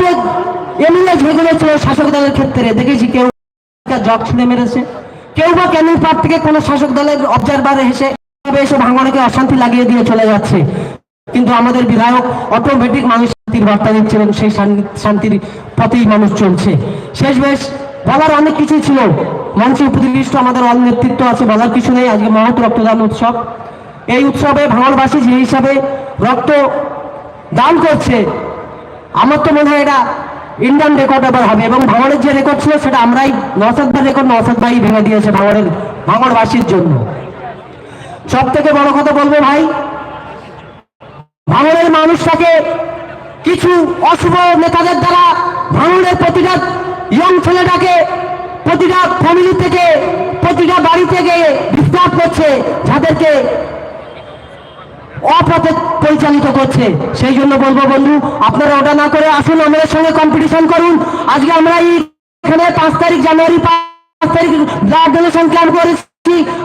কত এমএলএ যেগুলো ছিল, শাসক দলের ক্ষেত্রে। দেখেছি কেউ জগ ছুঁড়ে মেরেছে। কেউ বা ক্যানিং পার্ক থেকে কোনো শাসক দলের অবজারভার এসে এসে ভাঙড়কে অশান্তি লাগিয়ে দিয়ে চলে যাচ্ছে। কিন্তু আমাদের বিধায়ক অটোমেটিক মানুষ শান্তির বার্তা দিচ্ছিলেন সেই শান্তির পথেই মানুষ চলছে। শেষ বেশ, বলার অনেক কিছু ছিল। মঞ্চে উপদিষ্ট আমাদের অল নেতৃত্ব আছে, বলার কিছু নেই। আজকে মহৎ রক্তদান উৎসব। এই উৎসবে ভাঙড়বাসী যে হিসাবে রক্ত দান করছে আমার তো মনে হয় এটা ইন্ডিয়ান রেকর্ড এবার হবে এবং ভাঙড়ের যে রেকর্ড ছিল সেটা আমরাই নসাদ ভাই রেকর্ড নসাদ ভাই ভেঙে দিয়েছে ভাঙড়ের, ভাঙড়বাসীর জন্য। সব থেকে বড় কথা বলব ভাই, ভাঙড়ের মানুষটাকে কিছু অশুভ নেতাদের দ্বারা ভাঙড়ের প্রতিটা ইয়ং ছেলেটাকে, প্রতিটা ফ্যামিলি থেকে, প্রতিটা বাড়ি থেকে ডিস্টার্ব করছে, যাদেরকে অপথে পরিচালিত করছে। সেই জন্য বলব বন্ধু, আপনারা ওটা না করে আসুন, আমাদের সঙ্গে কম্পিটিশন করুন। আজকে আমরা এখানে পাঁচ তারিখ জানুয়ারি, পাঁচ তারিখ ব্লাড ডোনেশন ক্যাম্প করেছি।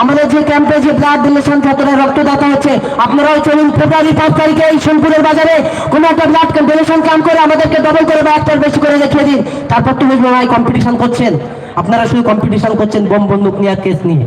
আমাদের যে ক্যাম্পে যে ব্লাড ডোনেশন যতটা রক্তদাতা হচ্ছে, আপনারাও চলুন ফেব্রুয়ারি পাঁচ তারিখে এই সোনপুরের বাজারে কোনো একটা ব্লাড ডোনেশন ক্যাম্প করে আমাদেরকে ডবল করে বা একটার বেশি করে রেখে দিন। তারপর তুমি ভাই কম্পিটিশন করছেন। আপনারা শুধু কম্পিটিশন করছেন, বোম বন্দুক নিয়ে কেস নিয়ে।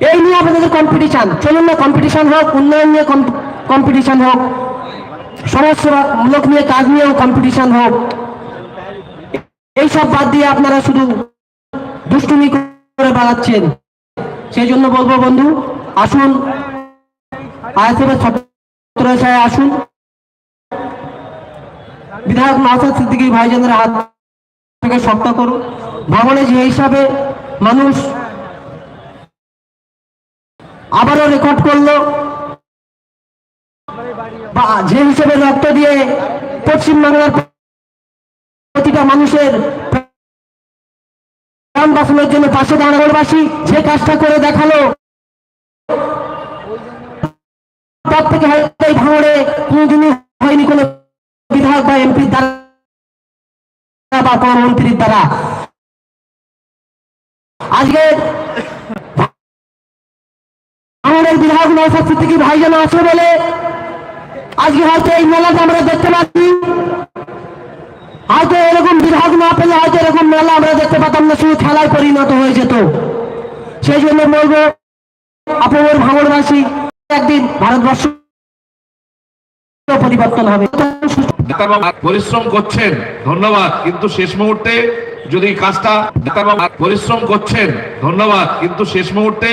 এই নিয়ে আপনাদের কম্পিটিশন চলুন না কম্পিটিশন হোক, উন্নয়ন নিয়ে কম্পিটিশন হোক, সমাজসেবামূলক নিয়ে কাজ নিয়েও কম্পিটিশন হোক। এইসব বাদ দিয়ে আপনারা শুধু দুষ্টুমি করে বেড়াচ্ছেন। সেই জন্য বলব বন্ধু, আসুন। আসুন। বিধায়ক নওসাদ সিদ্দিকী ভাইজানের হাত থেকে শক্ত করুন। ভবনে যে হিসাবে মানুষ আবারও রেকর্ড করল। যে হিসেবে রক্ত দিয়ে পশ্চিমবাংলার প্রতিটা মানুষের বাঁচানোর জন্য পাশে দাঁড়ানোরবাসী যে কাজটা করে দেখাল পর থেকে হয়তো ভাঙড়ে কোনোদিনই হয়নি কোনো বিধায়ক বা এমপির দ্বারা বা কোনো মন্ত্রীর দ্বারা। আজকে বিধায়ক নৌসাদ সিদ্দিকী ভাইজান আছে বলে, আজকে হয়তো এই মেলাটা আমরা দেখতে পাচ্ছি। হয়তো এরকম বিধায়ক না পেলে হয়তো এরকম মেলা আমরা দেখতে পাতাম না, শুধু খেলায় পরিণত হয়ে যেত। সেই জন্য বলব, আপনাদের ভাঙড়বাসী একদিন ভারতবর্ষ পরিবর্তন হবে। পরিশ্রম করছেন, ধন্যবাদ। কিন্তু শেষ মুহূর্তে যদি কাজটা পরিশ্রম করছেন, ধন্যবাদ। কিন্তু শেষ মুহূর্তে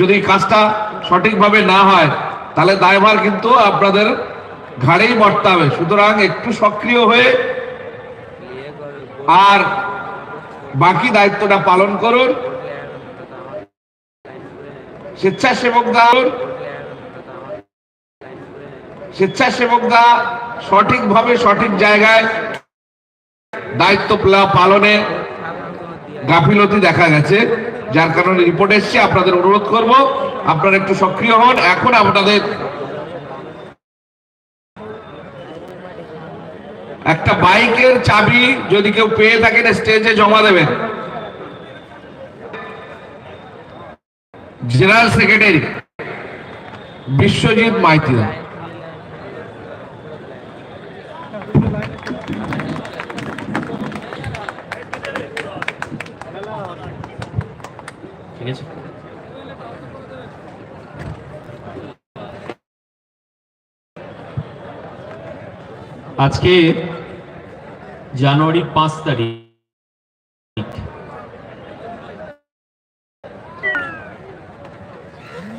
যদি কাজটা সঠিকভাবে না হয়, তাহলে দায়ভার কিন্তু আপনাদের ঘাড়েই মরতে হবে। সুতরাং একটু সক্রিয় হয়ে আর বাকি দায়িত্বটা পালন করুন। স্বেচ্ছাসেবকরা স্বেচ্ছাসেবকরা সঠিকভাবে সঠিক জায়গায় দায়িত্ব পালনে গাফিলতি দেখা গেছে, যার কারণে রিপোর্ট এসছে। আপনাদের অনুরোধ করব আপনারা একটু সক্রিয় হন। এখন আপনাদের একটা বাইকের চাবি যদি কেউ পেয়ে থাকেন, স্টেজে জমা দেবেন। জেনারেল সেক্রেটারি, বিশ্বজিৎ মাইতিদা ঠিক আছে। আজকে জানুয়ারি পাঁচ তারিখ।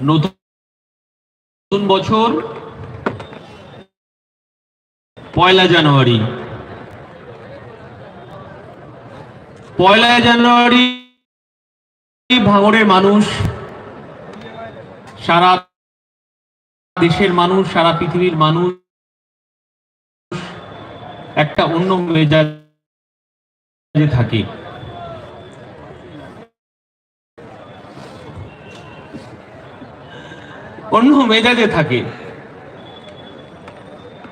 নতুন বছর, পয়লা জানুয়ারি। পয়লা জানুয়ারি ভাঙড়ের মানুষ, সারা দেশের মানুষ, সারা পৃথিবীর মানুষ একটা অন্য মেজাজে থাকে। অন্য মেজাজে থাকে।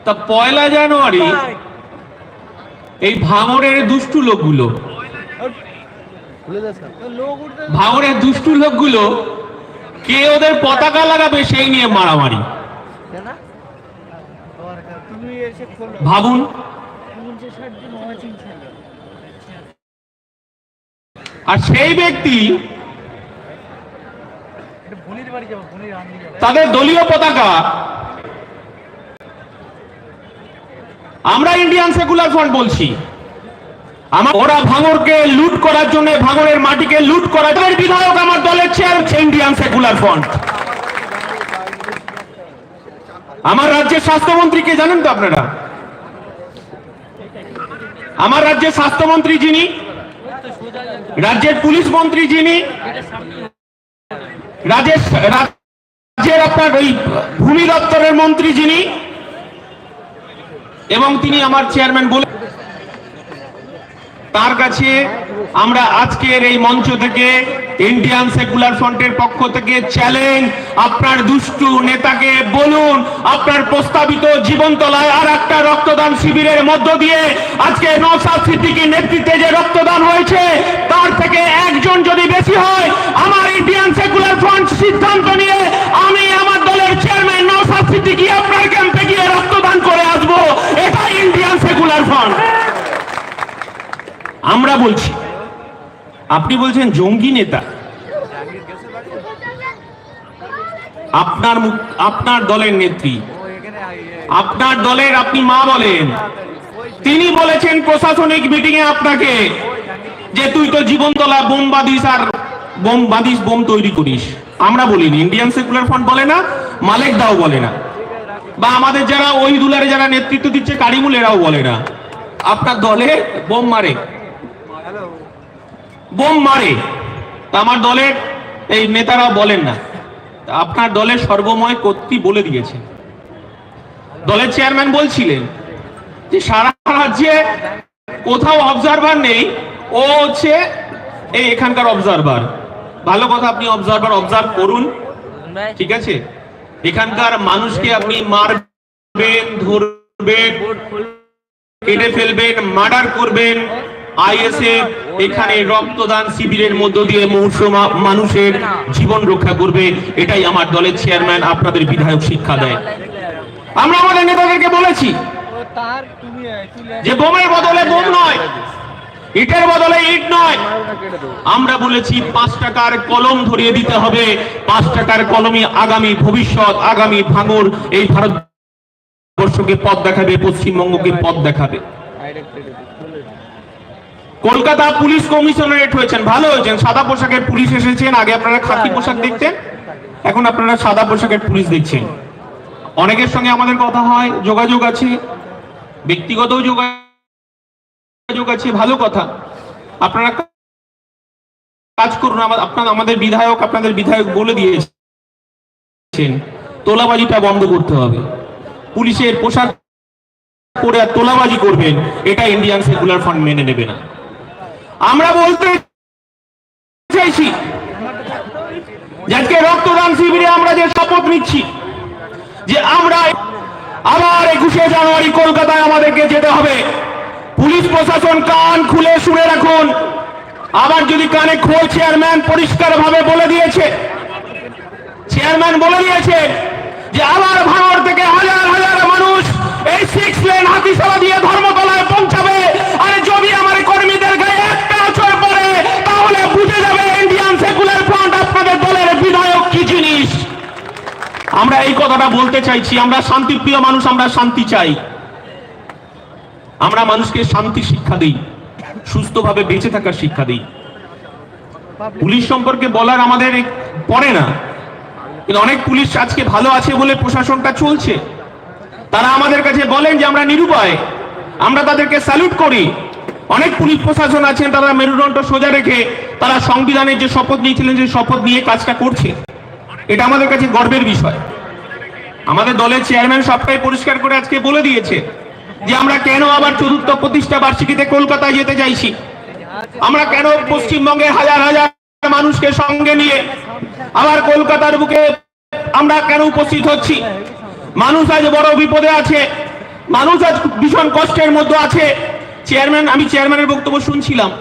তা পয়লা জানুয়ারি এই ভাঙরের দুষ্টু লোকগুলো ভাঙড়ের দুষ্টু লোকগুলো কে ওদের পতাকা লাগাবে সেই নিয়ে মারামারি। ভাবুন। আর সেই ব্যক্তি তাদের দলীয় পতাকা। আমরা ইন্ডিয়ান সেকুলার ফ্রন্ট বলছি। আমার ওরা ভাঙরকে লুট করার জন্য ভাঙরের মাটিকে লুট করার জন্য বিধায়ক আমার দলের চেয়ার হচ্ছে ইন্ডিয়ান সেকুলার ফ্রন্ট আমার রাজ্যের স্বাস্থ্যমন্ত্রীকে জানেন তো আপনারা? আমার রাজ্যের স্বাস্থ্যমন্ত্রী যিনি, রাজ্যের পুলিশ মন্ত্রী যিনি, রাজ্যের রাজ্যের আপনার ওই ভূমি দপ্তরের মন্ত্রী যিনি, এবং তিনি আমার চেয়ারম্যান বলে তার কাছে আমরা আজকের এই মঞ্চ থেকে ইন্ডিয়ান সেকুলার ফ্রন্টের পক্ষ থেকে চ্যালেঞ্জ আপনার দুষ্টু নেতাকে বলুন, আপনার প্রস্তাবিত জীবনতলায় আর একটা রক্তদান শিবিরের মধ্য দিয়ে আজকে নৌসাদ সিদ্দিকীর নেতৃত্বে যে রক্তদান হয়েছে, তার থেকে একজন যদি বেশি হয়, আমার ইন্ডিয়ান সেকুলার ফ্রন্ট সিদ্ধান্ত নিয়ে আমি আমার দলের চেয়ারম্যান নৌসাদ সিদ্দিকী আপনার ক্যাম্পে গিয়ে রক্তদান করে আসব এটা ইন্ডিয়ান সেকুলার ফ্রন্ট আমরা বলছি। আপনি বলছেন জঙ্গি নেতা। আপনার মুখ, আপনার দলের নেত্রী। আপনার দলের আপনি মা বলেন। তিনি বলেছেন প্রশাসনিক মিটিং এ আপনাকে যে তুই তো জীবনতলা বোম বাঁধিস আর বোম বাঁধিস, বোম তৈরি করিস। আমরা বলিনি। ইন্ডিয়ান সেকুলার ফ্রন্ট বলে না, মালেক দাও বলে না। বা আমাদের যারা ওই দুলারে যারা নেতৃত্ব দিচ্ছে, কারিমুল এরাও বলে না। আপনার দলে বোম মারে। বোম মারে। আমার দলের এই নেতারা বলেন না। আপনার দলের সর্বময় কর্তৃ বলে দিয়েছে। দলের চেয়ারম্যান বলছিলেন যে সারা রাজ্যে কোথাও অবজারভার নেই। ও হচ্ছে এই এখানকার অবজারভার ভালো কথা, আপনি অবজারভার অবজার্ভ করুন। ঠিক আছে? এখানকার মানুষকে আপনি মারবেন, ধরবেন, কেটে ফেলবেন, মার্ডার করবেন। আইএসএফ এখানে রক্তদান শিবিরের মধ্য দিয়ে মুহূর্ত মানুষের জীবন রক্ষা করবে, এটাই আমার দলের চেয়ারম্যান, আপনাদের বিধায়ক শিক্ষা দেয়। আমরা আমাদের নেতাদেরকে বলেছি যে বোমের বদলে বোম নয়, ইটের বদলে ইট নয়। আমরা বলেছি পাঁচ টাকার কলম ধরিয়ে দিতে হবে, পাঁচ টাকার কলমই আগামী ভবিষ্যৎ, আগামী ভাঙর, এই ভারত বর্ষকে পথ দেখাবে, পশ্চিমবঙ্গকে পথ দেখাবে। কলকাতা পুলিশ কমিশনারেট হয়েছেন। ভালো হয়েছেন। সাদা পোশাকের পুলিশ এসেছেন। আগে আপনারা খাকি পোশাক দেখতেন। এখন আপনারা সাদা পোশাকের পুলিশ দেখছেন। অনেকের সঙ্গে আমাদের কথা হয়। যোগাযোগ আছে। ব্যক্তিগত যোগাযোগ আছে। ভালো কথা। আপনারা কাজ করুন। আপনার আমাদের বিধায়ক আপনাদের বিধায়ক বলে দিয়েছেন। তোলাবাজিটা বন্ধ করতে হবে। পুলিশের পোশাক পরে আর তোলাবাজি করবেন। এটা ইন্ডিয়ান সেকুলার ফান্ড মেনে নেবে না। আমরা বলতে চাইছি আজকে রক্তদান শিবিরে আমরা যে শপথ নিচ্ছি, যে আমরা আবার একুশে জানুয়ারি কলকাতায় আমাদেরকে যেতে হবে। পুলিশ প্রশাসন কান খুলে শুনে রাখুন। আবার যদি কানে খোল চেয়ারম্যান পরিষ্কার ভাবে বলে দিয়েছে, চেয়ারম্যান বলে দিয়েছে যে আবার ভাঙড় থেকে হাজার হাজার মানুষ এই সিক্স লেন হাতিসালা দিয়ে ধর্মতলায় পৌঁছাবে। আরে যদি আমার গায়ে একটা আচর পড়ে তাহলে বুঝে যাবে ইন্ডিয়ান সেকুলার ফ্রন্ট আপনাদের দলের বিধায়ক কি জিনিস আমরা এই কথাটা বলতে চাইছি, আমরা শান্তিপ্রিয় মানুষ, আমরা শান্তি চাই। আমরা মানুষকে শান্তি শিক্ষা দিই, সুস্থভাবে বেঁচে থাকার শিক্ষা দিই। পুলিশ সম্পর্কে বলার আমাদের পড়ে না, কিন্তু অনেক পুলিশ আজকে ভালো আছে বলে প্রশাসনটা চলছে। তারা আমাদের কাছে বলেন যে আমরা নিরুপায়, আমরা তাদেরকে স্যালুট করি। অনেক পুলিশ প্রশাসন আছেন, তারা মেরুদণ্ড সোজা রেখে তারা সংবিধানের যে শপথ নিয়েছিলেন যে শপথ নিয়ে কাজটা করছে। এটা আমাদের কাছে গর্বের বিষয়। আমাদের দলের চেয়ারম্যান সবটাই পরিষ্কার করে আজকে বলে দিয়েছে যে আমরা কেন আবার চতুর্থ প্রতিষ্ঠা বার্ষিকীতে কলকাতায় যেতে চাইছি? আমরা কেন পশ্চিমবঙ্গের হাজার হাজার মানুষকে সঙ্গে নিয়ে আবার কলকাতার বুকে আমরা কেন উপস্থিত হচ্ছি? মানুষ আজ বড় বিপদে আছে, মানুষ আজ ভীষণ কষ্টের মধ্যে আছে। চেয়ারম্যান, আমি চেয়ারম্যানের বক্তব্য শুনছিলাম।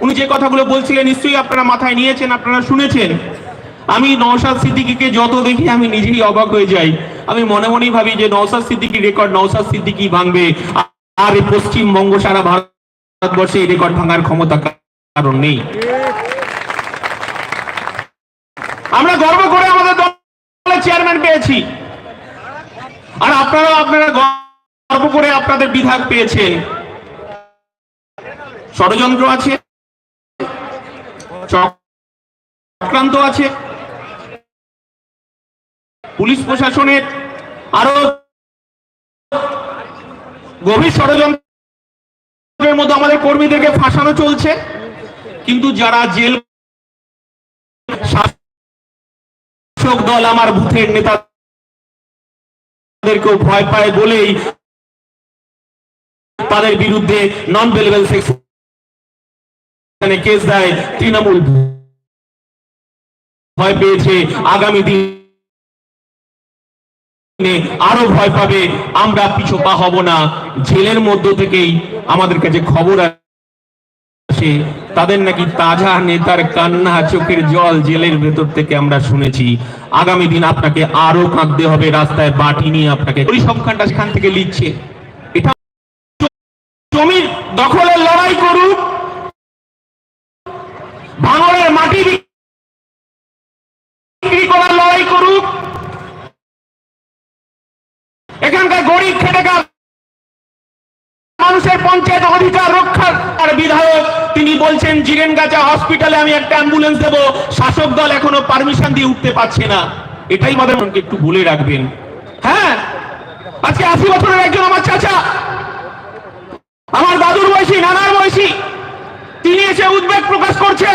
উনি যে কথাগুলো বলছিলেন, নিশ্চয়ই আপনারা মাথায় নিয়েছেন, আপনারা শুনেছেন। আমি নওশাদ সিদ্দিকীকে যত দেখি, আমি নিজেই অবাক হয়ে যাই। আমি মনে মনেই ভাবি যে নওশাদ সিদ্দিকী রেকর্ড নওশাদ সিদ্দিকী ভাঙবে। আর পশ্চিমবঙ্গ সারা ভারতবর্ষে এই রেকর্ড ভাঙার ক্ষমতা কারণ নেই। আমরা গর্ব করে আমাদের দলের চেয়ারম্যান পেয়েছি। আর আপনারাও আপনারা গর্ব করে আপনাদের বিধায়ক পেয়েছেন। ষড়যন্ত্র আছে, চক্রান্ত আছে। পুলিশ প্রশাসনের আরও গভীর ষড়যন্ত্রের মধ্যে আমাদের কর্মীদেরকে ফাঁসানো চলছে। কিন্তু যারা জেল শাসক দল আমার বুথের নেতাদেরকেও ভয় পায় বলেই তাদের বিরুদ্ধে নন ভেলেবল সেকশনে কেস দেয় তৃণমূল। ভয় পেয়েছে আগামী দিনে আরও ভয় পাবে, আমরা পিছু পা হব না। জেলের মধ্য থেকেই আমাদের কাছে খবর আসে, তাদের নাকি তাজা নেতার কান্না চোখের জল জেলের ভেতর থেকে আমরা শুনেছি। আগামী দিন আপনাকে আরও কাঁদতে হবে, রাস্তায় বাটি নিয়ে আপনাকে পরিসংখ্যানটা সেখান থেকে লিখছে। এটা জমির দখলের লড়াই করুক। ভাঙড়ের মাটি বিক্রি করার লড়াই করুক এখানকার গরিব খেটে খাওয়া মানুষের পঞ্চায়েত অধিকার রক্ষার আর বিধায়ক, তিনি বলছেন, জিরেনগাছা হসপিটালে আমি একটা অ্যাম্বুলেন্স দেব। শাসক দল এখনও পারমিশন দিয়ে উঠতে পারছে না। এটাই আমাদের মনকে একটু বলে রাখবেন। হ্যাঁ আজকে আশি বছরের একজন আমার চাচা। আমার দাদুর বয়সী, নানার বয়সী। তিনি এসে উদ্বেগ প্রকাশ করছে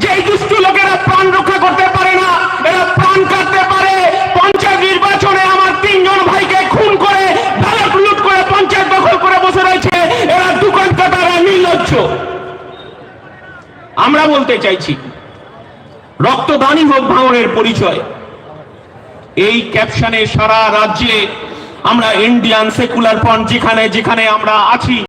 যে এই দুষ্টু লোকেরা প্রাণ রক্ষা করতে পারে না এরা প্রাণ কাটতে পারে পঞ্চায়েত নির্বাচনে আমার তিনজন ভাইকে খুন করে ব্যালট লুট করে পঞ্চায়েত দখল করে বসে রয়েছে এরা দোকান কাটারা নির্লজ্জ আমরা বলতে চাইছি। রক্তদানই হোক ভাঙনের পরিচয়। এই ক্যাপশনে সারা রাজ্যে আমরা ইন্ডিয়ান সেকুলার ফ্রন্ট যেখানে যেখানে আমরা আছি